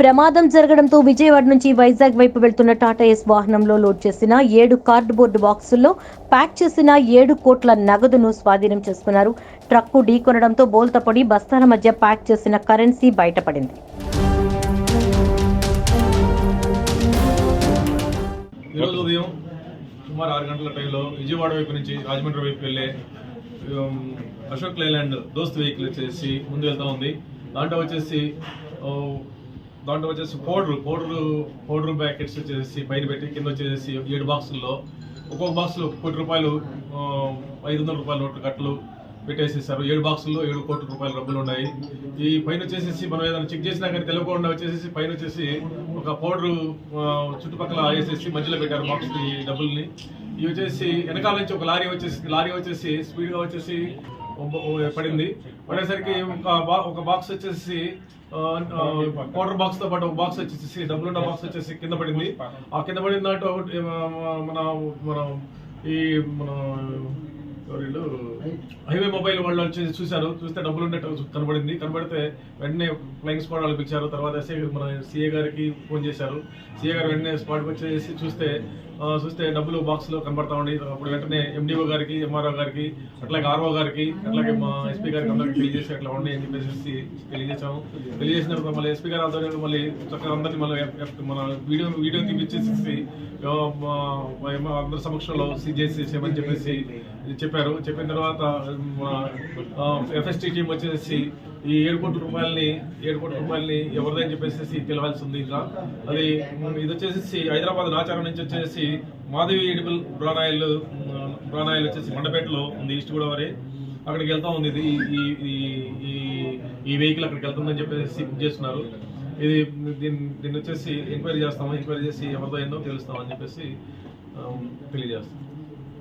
ప్రమాదం జరగడంతో విజయవాడ నుంచి వైజాగ్ వైపు వెళ్తున్న టాటా ఎస్ వాహనంలో లోడ్ చేసిన ఏడు కార్డుబోర్డు బాక్సుల్లో ప్యాక్ చేసిన ఏడు కోట్ల నగదును స్వాధీనం చేసుకున్నారు. ట్రక్కు ఢీకొనడంతో బోల్తపడి బస్తాల మధ్య ప్యాక్ చేసిన కరెన్సీ బయటపడింది. ఈరోజు ఉదయం సుమారు ఆరు గంటల టైంలో విజయవాడ వైపు నుంచి రాజమండ్రి వైపు వెళ్ళే అశోక్ లేలాండ్ దోస్త్ వెహికల్ వచ్చేసి ముందు వెళ్తా ఉంది. దాంట్లో వచ్చేసి దాంట్లో వచ్చేసి పౌడర్ పౌడర్ పౌడర్ ప్యాకెట్స్ వచ్చేసి పైన పెట్టి కింద వచ్చేసి ఏడు బాక్సుల్లో. ఒక్కొక్క బాక్సులో కోటి రూపాయలు ఐదు వందల రూపాయల నోట్ల కట్టలు పెట్టేసేసారు. ఏడు బాక్సుల్లో ఏడు కోట్ల రూపాయల డబ్బులు ఉన్నాయి. ఈ పైన వచ్చేసి మనం ఏదైనా చెక్ చేసినా కానీ తెలియకుండా వచ్చేసి పైన వచ్చేసి ఒక పౌడర్ చుట్టుపక్కల వేసేసి మధ్యలో పెట్టారు బాక్స్ డబ్బుల్ని. ఇవి వచ్చేసి వెనకాల నుంచి ఒక లారీ వచ్చేసి లారీ వచ్చేసి స్పీడ్గా వచ్చేసి పడింది. పడేసరికి ఒక బా- ఒక బాక్స్ వచ్చేసి క్వార్టర్ బాక్స్తో పాటు ఒక బాక్స్ వచ్చేసి డబ్బులు ఉన్న బాక్స్ వచ్చేసి కింద పడింది. ఆ కింద పడిన దాంట్లో మన మన ఈ మన వీళ్ళు? హైవే మొబైల్ వాళ్ళు వచ్చి చూశారు. చూస్తే డబ్బులు ఉన్నట్టు కనబడింది. కనబడితే వెంటనే ఫ్లయింగ్ స్పాట్ వాళ్ళు పిలిచారు. తర్వాత ఎస్ఐ మన సీఏ గారికి ఫోన్ చేశారు. సీఏ గారు వెంటనే స్పాట్కి వచ్చేసి చూస్తే చూస్తే డబ్బులు బాక్స్లో కనబడతా ఉండి అప్పుడు వెంటనే ఎండిఓ గారికి ఎంఆర్ఓ గారికి అట్లాగే ఆర్ఓ గారికి అట్లాగే మా ఎస్పీ గారికి అందరికి తెలియజేసి అట్లా ఉండి అని చెప్పేసి తెలియజేసాము తెలియజేసిన తర్వాత మళ్ళీ ఎస్పీ గారు ఆధ్వర్యంలో మళ్ళీ చక్కగా అందరినీ మళ్ళీ మన వీడియో వీడియో తీపిచ్చేసి అందరి సమక్షంలో సీజేసి చేయమని చెప్పేసి చెప్పారు. చెప్పారు. చెప్పిన తర్వాత ఎఫ్ఎస్టీ టీం వచ్చేసి ఈ ఏడు కోట్ల రూపాయలని ఏడు కోట్ల రూపాయలని ఎవరిదని చెప్పేసి తెలవాల్సి ఉంది ఇంకా. అది ఇది వచ్చేసి హైదరాబాద్ నాచారం నుంచి వచ్చేసి మాధవి ఎడిబుల్ బ్రానాయిల్ ఉమ్, బ్రానాయిల్ వచ్చేసి మండపేటలో ఉంది ఈస్ట్ గోదావరి. అక్కడికి వెళ్తా ఉంది. ఇది ఈ ఈ- ఈ వెహికల్ అక్కడికి వెళ్తుందని చెప్పేసి బుక్ చేస్తున్నారు. ఇది దీన్ని దీన్ని వచ్చేసి ఎంక్వైరీ చేస్తాము? ఎంక్వైరీ చేసి ఎవరిదో ఏందో తెలుస్తామని చెప్పేసి తెలియజేస్తాం.